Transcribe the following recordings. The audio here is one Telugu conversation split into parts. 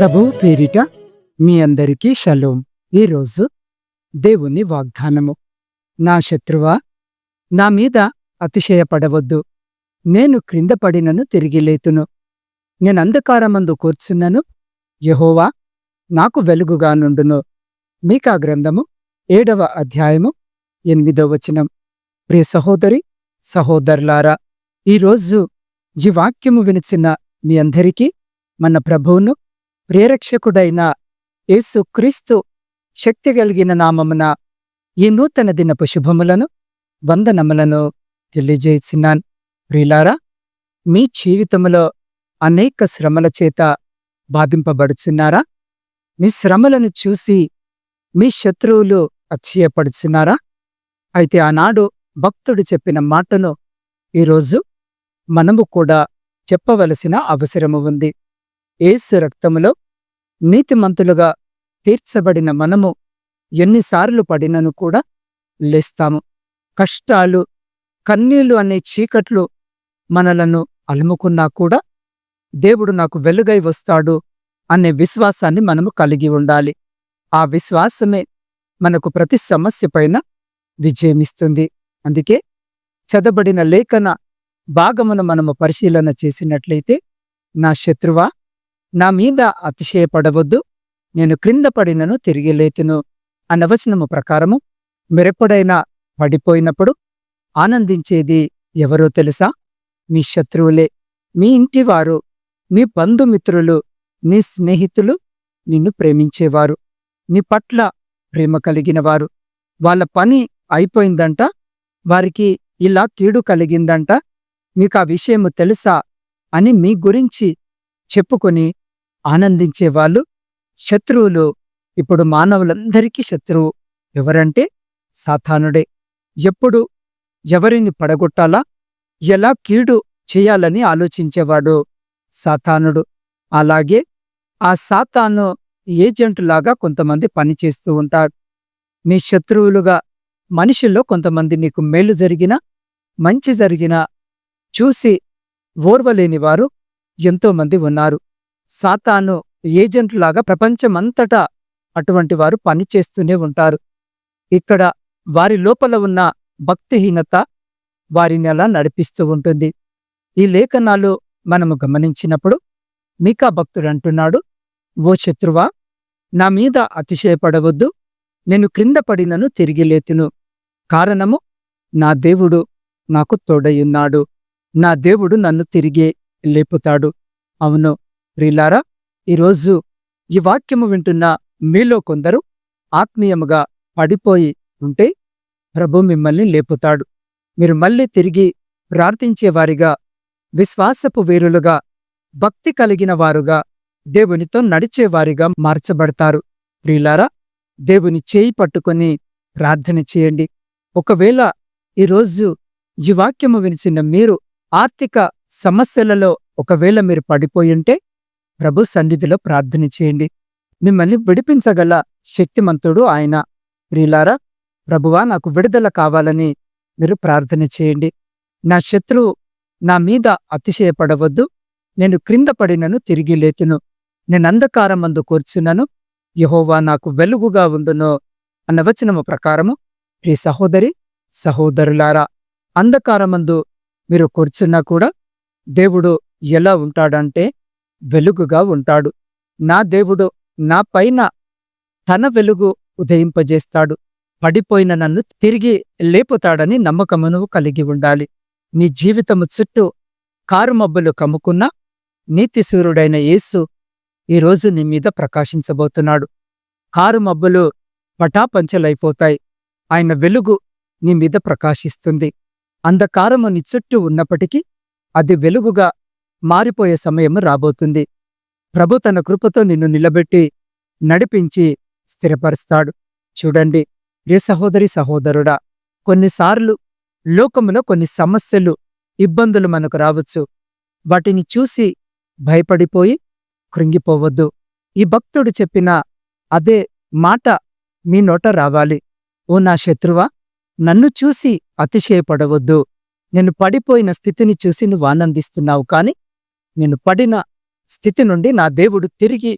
ప్రభు పేరిట మీ అందరికీ షలోం. ఈరోజు దేవుని వాగ్దానము. నా శత్రువా నా మీద అతిశయపడవద్దు. నేను క్రింద పడినను తిరిగి లేతును. నేను కూర్చున్నను. యహోవా నాకు వెలుగుగా నుండును. మీకా గ్రంథము ఏడవ అధ్యాయము ఎనిమిదో వచనం. ప్రియ సహోదరి సహోదరులారా ఈరోజు ఈ వాక్యము వినిచిన మీ అందరికీ మన ప్రభువును ప్రేరక్షకుడైన యేసు క్రీస్తు శక్తి కలిగిన నామమున ఈ నూతన దినపు శుభములను వందనములను తెలియజేసినాన్. ప్రిలారా మీ జీవితములో అనేక శ్రమల చేత బాధింపబడుచున్నారా? మీ శ్రమలను చూసి మీ శత్రువులు అక్షయపడుచున్నారా అయితే ఆనాడు భక్తుడు చెప్పిన మాటను ఈరోజు మనము కూడా చెప్పవలసిన అవసరము ఉంది. ఏసు రక్తములో నీతిమంతులుగా తీర్చబడిన మనము ఎన్నిసార్లు పడినను కూడా లేస్తాము. కష్టాలు కన్నీళ్ళు అనే చీకట్లు మనలను అలుముకున్నా కూడా దేవుడు నాకు వెలుగై వస్తాడు అనే విశ్వాసాన్ని మనము కలిగి ఉండాలి. ఆ విశ్వాసమే మనకు ప్రతి సమస్య పైన విజయమిస్తుంది. అందుకే చదబడిన లేఖన భాగమును మనము పరిశీలన చేసినట్లయితే నా శత్రువా నా మీద అతిశయపడవద్దు. నేను క్రింద పడినను తిరిగి లేతును అనవచనము ప్రకారము మీరెప్పుడైనా పడిపోయినప్పుడు ఆనందించేది ఎవరో తెలుసా? మీ శత్రువులే. మీ ఇంటివారు మీ బంధుమిత్రులు నీ స్నేహితులు నిన్ను ప్రేమించేవారు. నీ పట్ల ప్రేమ కలిగినవారు. వాళ్ళ పని అయిపోయిందంట. వారికి ఇలా కీడు కలిగిందంట. మీకు ఆ విషయము తెలుసా అని మీ గురించి చెప్పుకొని ఆనందించేవాళ్ళు శత్రువులు. ఇప్పుడు మానవులందరికీ శత్రువు ఎవరంటే సాతానుడే. ఎప్పుడు ఎవరిని పడగొట్టాలా? ఎలా కీడు చేయాలని ఆలోచించేవాడు సాతానుడు. అలాగే ఆ సాతాను ఏజెంటులాగా కొంతమంది పనిచేస్తూ ఉంటారు. మీ శత్రువులుగా మనుషుల్లో కొంతమంది నీకు మేలు జరిగినా మంచి జరిగినా చూసి ఓర్వలేనివారు ఎంతోమంది ఉన్నారు. సాతాను ఏజెంట్లాగా ప్రపంచమంతటా అటువంటి వారు పనిచేస్తూనే ఉంటారు. ఇక్కడ వారి లోపల ఉన్న భక్తిహీనత వారిని అలా నడిపిస్తూ ఉంటుంది. ఈ లేఖనాలు మనము గమనించినప్పుడు మీకా భక్తుడు అంటున్నాడు ఓ శత్రువా నా మీద అతిశయపడవద్దు నేను క్రింద పడినను తిరిగి లేతును. కారణము నా దేవుడు నాకు తోడయున్నాడు నా దేవుడు నన్ను తిరిగే లేపుతాడు. అవును ప్రియులారా ఈరోజు ఈ వాక్యము వింటున్న మీలో కొందరు ఆత్మీయముగా పడిపోయి ఉంటే ప్రభు మిమ్మల్ని లేపుతాడు. మీరు మళ్ళీ తిరిగి ప్రార్థించేవారిగా విశ్వాసపు వీరులుగా భక్తి కలిగిన వారుగా దేవునితో నడిచేవారిగా మార్చబడతారు. ప్రియులారా దేవుని చేయి పట్టుకొని ప్రార్థన చేయండి. ఒకవేళ ఈరోజు ఈ వాక్యము వినిచిన మీరు ఆర్థిక సమస్యలలో ఒకవేళ మీరు పడిపోయింటే ప్రభు సన్నిధిలో ప్రార్థన చేయండి. మిమ్మల్ని విడిపించగల శక్తిమంతుడు ఆయన. ప్రియులారా ప్రభువా నాకు విడుదల కావాలని మీరు ప్రార్థన చేయండి. నా శత్రువు నా మీద అతిశయపడవద్దు. నేను క్రింద పడినను తిరిగి లేతును. నేను అంధకారమందు కూర్చున్నను యహోవా నాకు వెలుగుగా ఉండును అన్న వచనము ప్రకారము. ప్రియ సహోదరి సహోదరులారా అంధకారమందు మీరు కూర్చున్నా కూడా దేవుడు ఎలా ఉంటాడంటే వెలుగుగా ఉంటాడు. నా దేవుడు నా పైన తన వెలుగు ఉదయింపజేస్తాడు. పడిపోయిన నన్ను తిరిగి లేపుతాడని నమ్మకమును కలిగి ఉండాలి. నీ జీవితము చుట్టూ కారుమబ్బులు కమ్ముకున్న నీతిశూరుడైన యేసు ఈరోజు నీ మీద ప్రకాశించబోతున్నాడు. కారుమబ్బులు పటాపంచలైపోతాయి. ఆయన వెలుగు నీ మీద ప్రకాశిస్తుంది. అంధకారము నీ చుట్టూ ఉన్నప్పటికీ అది వెలుగుగా మారిపోయే సమయం రాబోతుంది. ప్రభు తన కృపతో నిన్ను నిలబెట్టి నడిపించి స్థిరపరుస్తాడు. చూడండి రే సహోదరి సహోదరుడా కొన్నిసార్లు లోకములో కొన్ని సమస్యలు ఇబ్బందులు మనకు రావచ్చు. వాటిని చూసి భయపడిపోయి కృంగిపోవద్దు. ఈ భక్తుడు చెప్పిన అదే మాట మీ నోట రావాలి. ఓ నా శత్రువా నన్ను చూసి అతిశయపడవద్దు. నేను పడిపోయిన స్థితిని చూసి నువ్వు ఆనందిస్తున్నావు కాని నేను పడిన స్థితి నుండి నా దేవుడు తిరిగి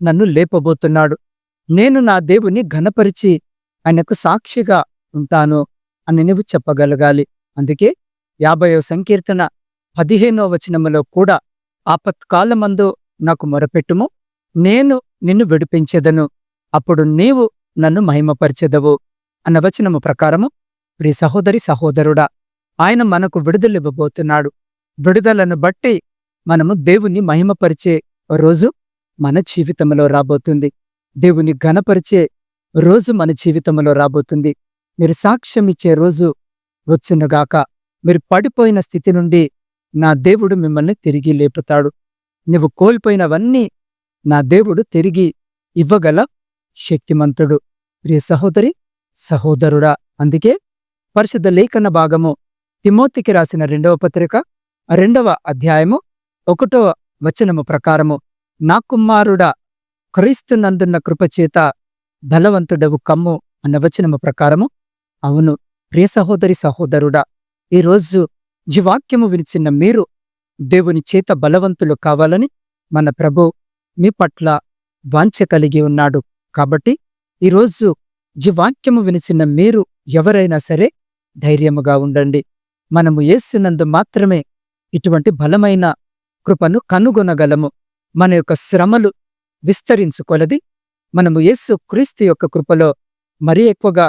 నన్ను లేపబోతున్నాడు. నేను నా దేవుని ఘనపరిచి ఆయనకు సాక్షిగా ఉంటాను అని నువ్వు చెప్పగలగాలి. అందుకే యాభయో సంకీర్తన పదిహేనో వచనములో కూడా ఆపత్కాలమందు నాకు మొరపెట్టుము. నేను నిన్ను విడిపించెదను. అప్పుడు నీవు నన్ను మహిమపరిచెదవు అన్న వచనము ప్రకారము ప్రి సహోదరి సహోదరుడా ఆయన మనకు విడుదలివ్వబోతున్నాడు విడుదలను బట్టి మనము దేవుణ్ణి మహిమపరిచే రోజు మన జీవితంలో రాబోతుంది. దేవుని ఘనపరిచే రోజు మన జీవితంలో రాబోతుంది. మీరు సాక్ష్యం ఇచ్చే రోజు వచ్చునుగాక. మీరు పడిపోయిన స్థితి నుండి నా దేవుడు మిమ్మల్ని తిరిగి లేపుతాడు. నువ్వు కోల్పోయినవన్నీ నా దేవుడు తిరిగి ఇవ్వగల శక్తిమంతుడు. ప్రియ సహోదరి సహోదరుడా అందుకే పరిశుద్ధ లేఖన భాగము తిమోతికి రాసిన రెండవ పత్రిక రెండవ అధ్యాయము ఒకటో వచనము ప్రకారము నా కుమారుడా క్రీస్తునందున్న కృపచేత బలవంతుడవు కమ్ము అన్న వచనము ప్రకారము అవును ప్రియ సహోదరి సహోదరుడా ఈరోజు జీవాక్యము వినిచిన మీరు దేవుని చేత బలవంతులు కావాలని మన ప్రభు మీ పట్ల వాంఛ కలిగి ఉన్నాడు. కాబట్టి ఈరోజు జీవాక్యము వినిచిన మీరు ఎవరైనా సరే ధైర్యముగా ఉండండి. మనము యేసునందు మాత్రమే ఇటువంటి బలమైన కృపను కనుగొనగలము. మన యొక్క శ్రమలు విస్తరించుకొలది. మనము యేసు క్రీస్తు యొక్క కృపలో మరీ ఎక్కువగా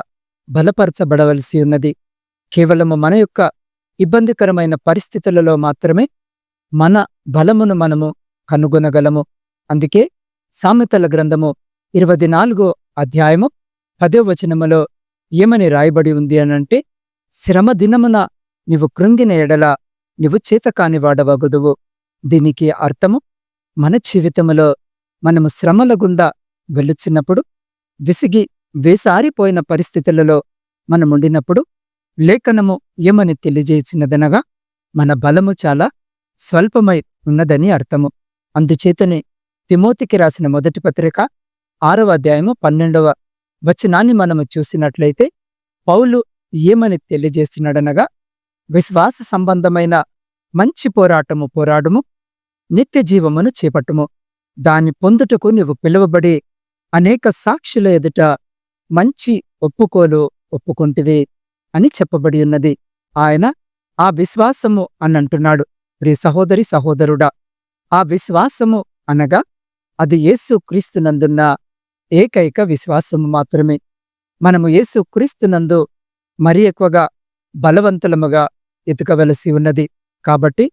బలపరచబడవలసి ఉన్నది. కేవలము మన యొక్క ఇబ్బందికరమైన పరిస్థితులలో మాత్రమే మన బలమును మనము కనుగొనగలము. అందుకే సామెతల గ్రంథము ఇరవై నాలుగో అధ్యాయము పదో వచనములో ఏమని రాయబడి ఉంది అనంటే శ్రమ దినమున నీవు కృంగిన ఎడల నీవు చేతకాని వాడవగుదువు దీనికి అర్థము మన జీవితములో మనము శ్రమల గుండా వెళ్ళుచున్నప్పుడు విసిగి వేసారిపోయిన పరిస్థితులలో మనముండినప్పుడు లేఖనము ఏమని తెలియజేసినదనగా మన బలము చాలా స్వల్పమై ఉన్నదని అర్థము. అందుచేతనే తిమోతికి రాసిన మొదటి పత్రిక ఆరవ అధ్యాయము పన్నెండవ వచనాన్ని మనము చూసినట్లయితే పౌలు ఏమని తెలియజేస్తున్నాడనగా విశ్వాస సంబంధమైన మంచి పోరాటము పోరాడము నిత్య జీవమును చేపట్టుము. దాన్ని పొందుటకు నీవు పిలువబడి అనేక సాక్షుల ఎదుట మంచి ఒప్పుకోలు ఒప్పుకుంటివి అని చెప్పబడి ఉన్నది. ఆయన ఆ విశ్వాసము అనంటున్నాడు. ప్రియ సహోదరి సహోదరుడా ఆ విశ్వాసము అనగా అది యేసు క్రీస్తునందున్న ఏకైక విశ్వాసము మాత్రమే. మనము యేసు క్రీస్తునందు మరి ఎక్కువగా బలవంతులముగా ఎతుకవలసి ఉన్నది. కాబట్టి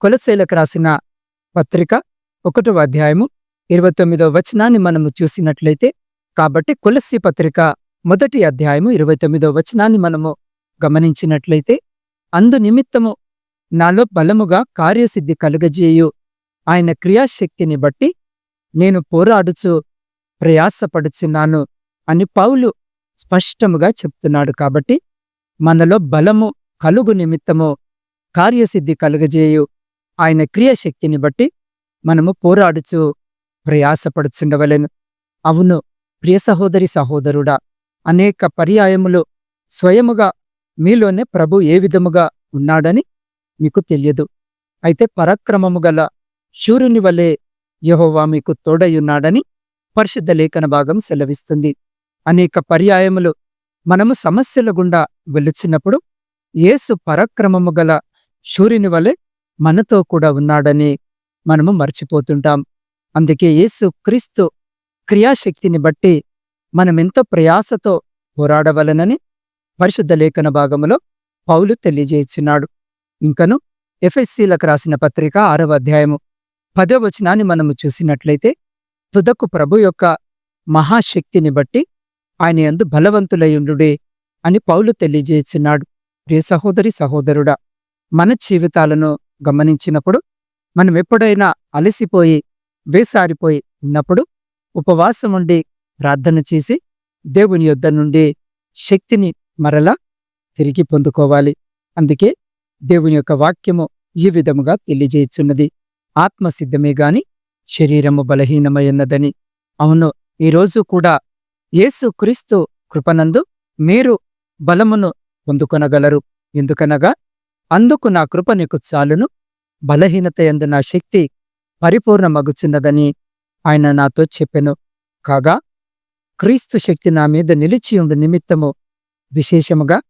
కొలసేలకు రాసిన పత్రిక ఒకటవ అధ్యాయము ఇరవై తొమ్మిదవ వచనాన్ని మనము చూసినట్లయితే కాబట్టి కొలసి పత్రిక మొదటి అధ్యాయము ఇరవై తొమ్మిదవ వచనాన్ని మనము గమనించినట్లయితే అందు నిమిత్తము నాలో బలముగా కార్యసిద్ధి కలుగజేయు. ఆయన క్రియాశక్తిని బట్టి నేను పోరాడుచు ప్రయాసపడుచున్నాను అని పౌలు స్పష్టముగా చెప్తున్నాడు. కాబట్టి మనలో బలము కలుగు నిమిత్తము కార్యసిద్ధి కలుగజేయు. ఆయన క్రియాశక్తిని బట్టి మనము పోరాడుచు ప్రయాసపడుచుండవలెను. అవును ప్రియ సహోదరి సహోదరుడా అనేక పర్యాయములు స్వయముగా మీలోనే ప్రభు ఏ విధముగా ఉన్నాడని మీకు తెలియదు. అయితే పరాక్రమము గల శూరుని వలె యెహోవా మీకు తోడయున్నాడని పరిశుద్ధ లేఖన భాగం సెలవిస్తుంది. అనేక పర్యాయములు మనము సమస్యల గుండా వెలుచినప్పుడు యేసు పరాక్రమము గల శూరుని వలె మనతో కూడా ఉన్నాడని మనము మర్చిపోతుంటాం. అందుకే యేసు క్రీస్తు క్రియాశక్తిని బట్టి మనమెంతో ప్రయాసతో పోరాడవలనని పరిశుద్ధ లేఖన భాగములో పౌలు తెలియజేస్తున్నాడు. ఇంకను ఎఫ్ఎస్సీలకు రాసిన పత్రిక ఆరవ అధ్యాయము పదో వచనాన్ని మనము చూసినట్లయితే తుదకు ప్రభు యొక్క మహాశక్తిని బట్టి ఆయన ఎందు బలవంతులయుండుడే అని పౌలు తెలియజేస్తున్నాడు. ప్రియ సహోదరి సహోదరుడా మన జీవితాలను గమనించినప్పుడు మనం ఎప్పుడైనా అలసిపోయి వేసారిపోయి ఉన్నప్పుడు ఉపవాసం ఉండి ప్రార్థన చేసి దేవుని యొద్ద నుండి శక్తిని మరలా తిరిగి పొందుకోవాలి. అందుకే దేవుని యొక్క వాక్యము ఈ విధముగా తెలియజేయుచున్నది. ఆత్మసిద్ధమే గాని శరీరము బలహీనమైనదని అవును ఈరోజు కూడా యేసుక్రీస్తు కృపనందు మీరు బలమును పొందుకొనగలరు. ఎందుకనగా అందుకు నా కృప నీకు చాలును. బలహీనత ఎందు నా శక్తి పరిపూర్ణమగుచున్నదని ఆయన నాతో చెప్పెను. కాగా క్రీస్తు శక్తి నా మీద నిలిచియుండు నిమిత్తము. విశేషముగా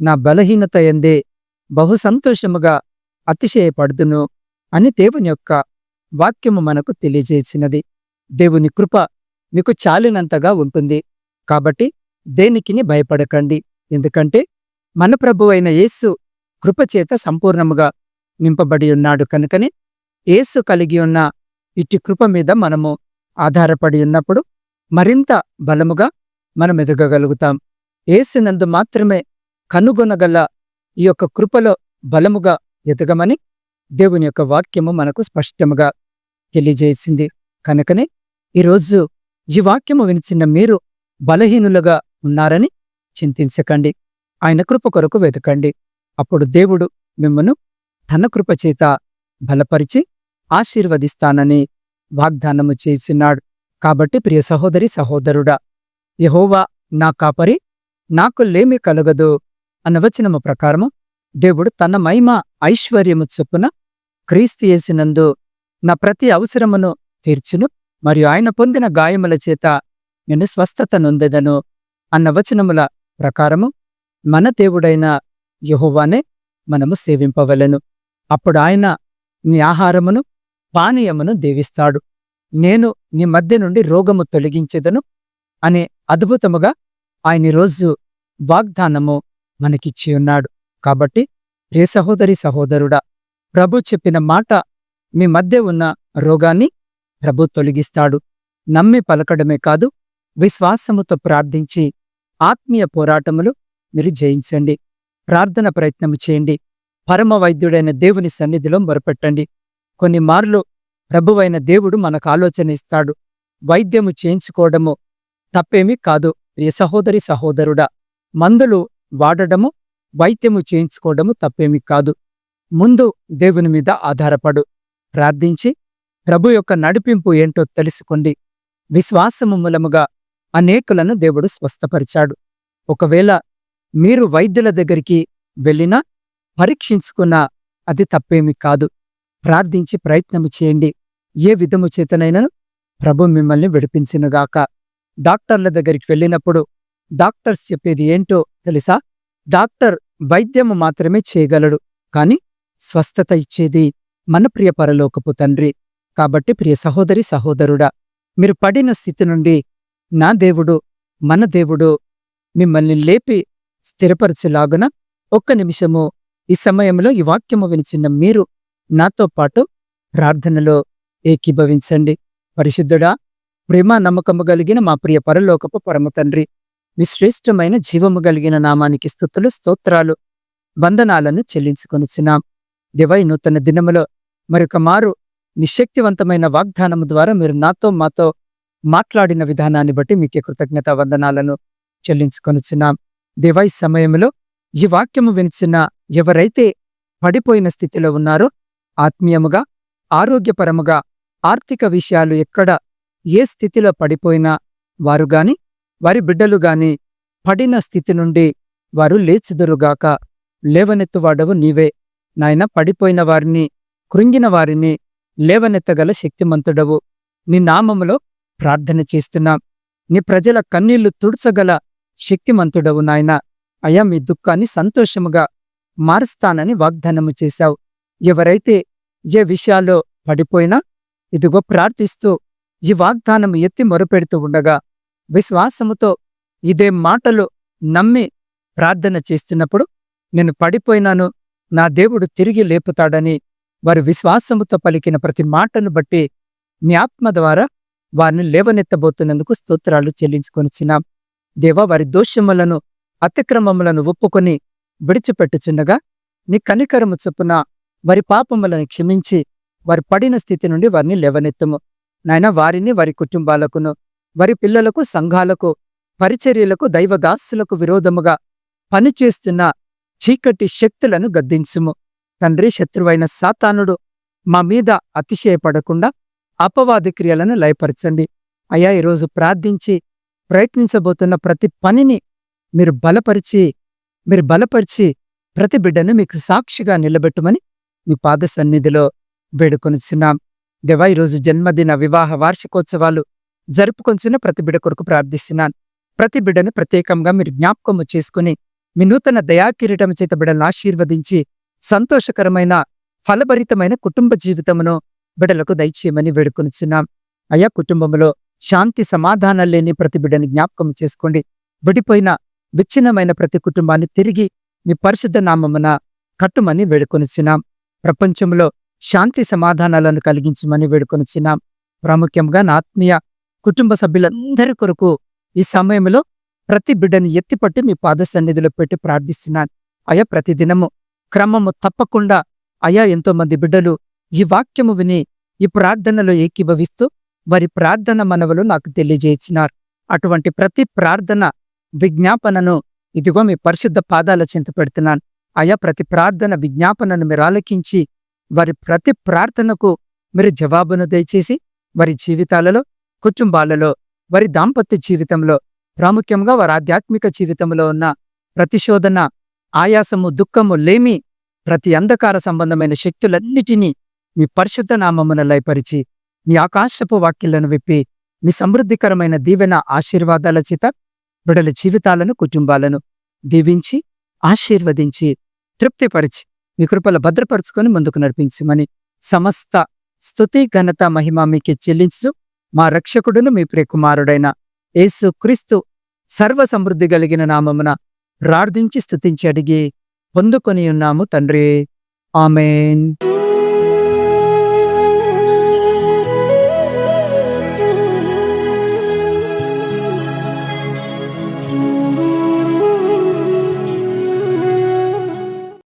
నా బలహీనత ఎందే బహు సంతోషముగా అతిశయపడుదును అని దేవుని యొక్క వాక్యము మనకు తెలియజేసినది. దేవుని కృప మీకు చాలినంతగా ఉంటుంది. కాబట్టి దేనికిని భయపడకండి. ఎందుకంటే మన ప్రభు అయిన యేస్సు కృపచేత సంపూర్ణముగా నింపబడి ఉన్నాడు. కనుకనే యేసు కలిగి ఉన్న ఇట్టి కృప మీద మనము ఆధారపడి ఉన్నప్పుడు మరింత బలముగా మనం ఎదగగలుగుతాం. యేసునందు మాత్రమే కనుగొనగల ఈ యొక్క కృపలో బలముగా ఎదగమని దేవుని యొక్క వాక్యము మనకు స్పష్టముగా తెలియజేసింది. కనుకనే ఈరోజు ఈ వాక్యము వినిచిన మీరు బలహీనులుగా ఉన్నారని చింతించకండి. ఆయన కృప కొరకు వెతకండి. అప్పుడు దేవుడు మిమ్మను తన కృపచేత బలపరిచి ఆశీర్వదిస్తానని వాగ్దానము చేసినాడు. కాబట్టి ప్రియ సహోదరి సహోదరుడా యహోవా నా కాపరి నాకు లేమి కలగదు అన్న వచనము ప్రకారము దేవుడు తన మహిమ ఐశ్వర్యము చొప్పున క్రీస్తియేసినందు నా ప్రతి అవసరమును తీర్చును మరియు ఆయన పొందిన గాయముల చేత నేను స్వస్థత నొందెదను అన్న వచనముల ప్రకారము మన దేవుడైన యహోవానే మనము సేవింపవలెను. అప్పుడు ఆయన నీ ఆహారమును పానీయమును దీవిస్తాడు. నేను నీ మధ్య నుండి రోగము తొలగించెదను అనే అద్భుతముగా ఆయన రోజు వాగ్దానము మనకిచ్చి ఉన్నాడు. కాబట్టి ప్రియ సహోదరి సహోదరుడా ప్రభు చెప్పిన మాట మీ మధ్య ఉన్న రోగాన్ని ప్రభు తొలగిస్తాడు. నమ్మి పలకడమే కాదు విశ్వాసముతో ప్రార్థించి ఆత్మీయ పోరాటములు మీరు జయించండి. ప్రార్థన ప్రయత్నము చేయండి. పరమ వైద్యుడైన దేవుని సన్నిధిలో మొరపెట్టండి. కొన్ని మార్లు ప్రభువైన దేవుడు మనకు ఆలోచన ఇస్తాడు. వైద్యము చేయించుకోవడము తప్పేమీ కాదు. ప్రియ సహోదరి సహోదరుడా మందులు వాడడము వైద్యము చేయించుకోవడము తప్పేమీ కాదు. ముందు దేవుని మీద ఆధారపడు. ప్రార్థించి ప్రభు యొక్క నడిపింపు ఏంటో తెలుసుకోండి. విశ్వాసము మూలముగా అనేకులను దేవుడు స్వస్థపరిచాడు. ఒకవేళ మీరు వైద్యుల దగ్గరికి వెళ్ళినా పరీక్షించుకున్న అది తప్పేమీ కాదు. ప్రార్థించి ప్రయత్నము చేయండి. ఏ విధము చేతనైనను ప్రభు మిమ్మల్ని విడిపించినగాక. డాక్టర్ల దగ్గరికి వెళ్ళినప్పుడు డాక్టర్స్ చెప్పేది ఏంటో తెలుసా? డాక్టర్ వైద్యము మాత్రమే చేయగలడు కాని స్వస్థత ఇచ్చేది మన ప్రియ పరలోకపు తండ్రి. కాబట్టి ప్రియ సహోదరి సహోదరుడా మీరు పడిన స్థితి నుండి నా దేవుడు మన దేవుడు మిమ్మల్ని లేపి స్థిరపరచులాగున ఒక్క నిమిషము ఈ సమయంలో ఈ వాక్యము వినిచిన్న మీరు నాతో పాటు ప్రార్థనలో ఏకీభవించండి. పరిశుద్ధుడా ప్రేమ నమ్మకము కలిగిన మా ప్రియ పరలోకపు పరమ తండ్రి మీ శ్రేష్టమైన జీవము కలిగిన నామానికి స్థుతులు స్తోత్రాలు వందనాలను చెల్లించుకొనిచ్చినాం దివై నూతన దినములో మరొక మారు నిశక్తివంతమైన వాగ్దానము ద్వారా మీరు నాతో మాతో మాట్లాడిన విధానాన్ని బట్టి మీకే కృతజ్ఞత వందనాలను చెల్లించుకొనిచ్చినాం దివై సమయంలో ఈ వాక్యము వినిచిన ఎవరైతే పడిపోయిన స్థితిలో ఉన్నారో ఆత్మీయముగా ఆరోగ్యపరముగా ఆర్థిక విషయాలు ఎక్కడ ఏ స్థితిలో పడిపోయినా వారు గాని వారి బిడ్డలు గాని పడిన స్థితి నుండి వారు లేచిదురుగాక లేవనెత్తువాడవు నీవే. నాయన పడిపోయిన వారిని కృంగిన వారిని లేవనెత్తగల శక్తిమంతుడవు. నీ నామములో ప్రార్థన చేస్తున్నాం. నీ ప్రజల కన్నీళ్ళు తుడ్చగల శక్తిమంతుడవు నాయనా. అయా మీ దుఃఖాన్ని సంతోషముగా మారుస్తానని వాగ్దానము చేశావు. ఎవరైతే ఏ విషయాల్లో పడిపోయినా ఇదిగో ప్రార్థిస్తూ ఈ వాగ్దానం ఎత్తి మొరపెడుతూ ఉండగా విశ్వాసముతో ఇదే మాటలు నమ్మి ప్రార్థన చేస్తున్నప్పుడు నేను పడిపోయినాను నా దేవుడు తిరిగి లేపుతాడని వారి విశ్వాసముతో పలికిన ప్రతి మాటను బట్టి మీ ఆత్మ ద్వారా వారిని లేవనెత్తబోతున్నందుకు స్తోత్రాలు చెల్లించుకొనిచ్చినాం దేవా వారి దోషములను అతిక్రమములను ఒప్పుకొని విడిచిపెట్టుచుండగా నీ కనికరము చొప్పున వారి పాపములను క్షమించి వారి పడిన స్థితి నుండి వారిని లేవనెత్తము. నాయన వారిని వారి కుటుంబాలకును వారి పిల్లలకు సంఘాలకు పరిచర్యలకు దైవదాసులకు విరోధముగా పనిచేస్తున్న చీకటి శక్తులను గద్దించుము. తండ్రి శత్రువైన సాతానుడు మా మీద అతిశయపడకుండా అపవాది క్రియలను లయపరచండి. అయ్యా ఈరోజు ప్రార్థించి ప్రయత్నించబోతున్న ప్రతి పనిని మీరు బలపరిచి మీరు బలపరిచి ప్రతి బిడ్డను మీకు సాక్షిగా నిలబెట్టుమని మీ పాద సన్నిధిలో వేడుకొనిచున్నాం. దేవా ఈరోజు జన్మదిన వివాహ వార్షికోత్సవాలు జరుపుకొంచిన ప్రతి బిడ్డ కొరకు ప్రార్థిస్తున్నాను. ప్రతి బిడ్డను ప్రత్యేకంగా మీరు జ్ఞాపకము చేసుకుని మీ నూతన దయాకిరీటం చేత బిడ్డలను ఆశీర్వదించి సంతోషకరమైన ఫలభరితమైన కుటుంబ జీవితమును బిడ్డలకు దయచేయమని వేడుకొనిచున్నాం. అయ్యా కుటుంబంలో శాంతి సమాధానం లేని ప్రతి బిడ్డని జ్ఞాపకం చేసుకోండి. విడిపోయిన విచ్ఛిన్నమైన ప్రతి కుటుంబాన్ని తిరిగి మీ పరిశుద్ధ నామమున కట్టుమని వేడుకొనిచ్చినాం ప్రపంచంలో శాంతి సమాధానాలను కలిగించమని వేడుకొనిచ్చినాం ప్రాముఖ్యంగా నా ఆత్మీయ కుటుంబ సభ్యులందరి కొరకు ఈ సమయంలో ప్రతి బిడ్డని ఎత్తిపట్టి మీ పాద సన్నిధిలో పెట్టి ప్రార్థిస్తున్నాను. అయా ప్రతిదినము క్రమము తప్పకుండా అయా ఎంతోమంది బిడ్డలు ఈ వాక్యము విని ఈ ప్రార్థనలో ఏకీభవిస్తూ వారి ప్రార్థన మనవలు నాకు తెలియజేసినారు. అటువంటి ప్రతి ప్రార్థన విజ్ఞాపనను ఇదిగో మీ పరిశుద్ధ పాదాల చింత పెడుతున్నాను. అయా ప్రతి ప్రార్థన విజ్ఞాపనను మీరు ఆలకించి వారి ప్రతి ప్రార్థనకు మీరు జవాబును దయచేసి వారి జీవితాలలో కుటుంబాలలో వారి దాంపత్య జీవితంలో ప్రాముఖ్యంగా వారి ఆధ్యాత్మిక జీవితంలో ఉన్న ప్రతిశోధన ఆయాసము దుఃఖము లేమి ప్రతి అంధకార సంబంధమైన శక్తులన్నిటినీ మీ పరిశుద్ధ నామమున లయపరిచి మీ ఆకాశపు వాక్యలను విప్పి మీ సమృద్ధికరమైన దీవెన ఆశీర్వాదాల చేత బిడల జీవితాలను కుటుంబాలను దీవించి ఆశీర్వదించి తృప్తిపరిచి మీ కృపల భద్రపరుచుకొని ముందుకు నడిపించమని సమస్త స్థుతి ఘనత మహిమ మీకే చెల్లించు మా రక్షకుడును మీ ప్రియకుమారుడైన యేసు క్రీస్తు సర్వ సమృద్ధి కలిగిన నామమున ప్రార్థించి స్తుతించి అడిగి పొందుకొని ఉన్నాము తండ్రి. ఆమెన్.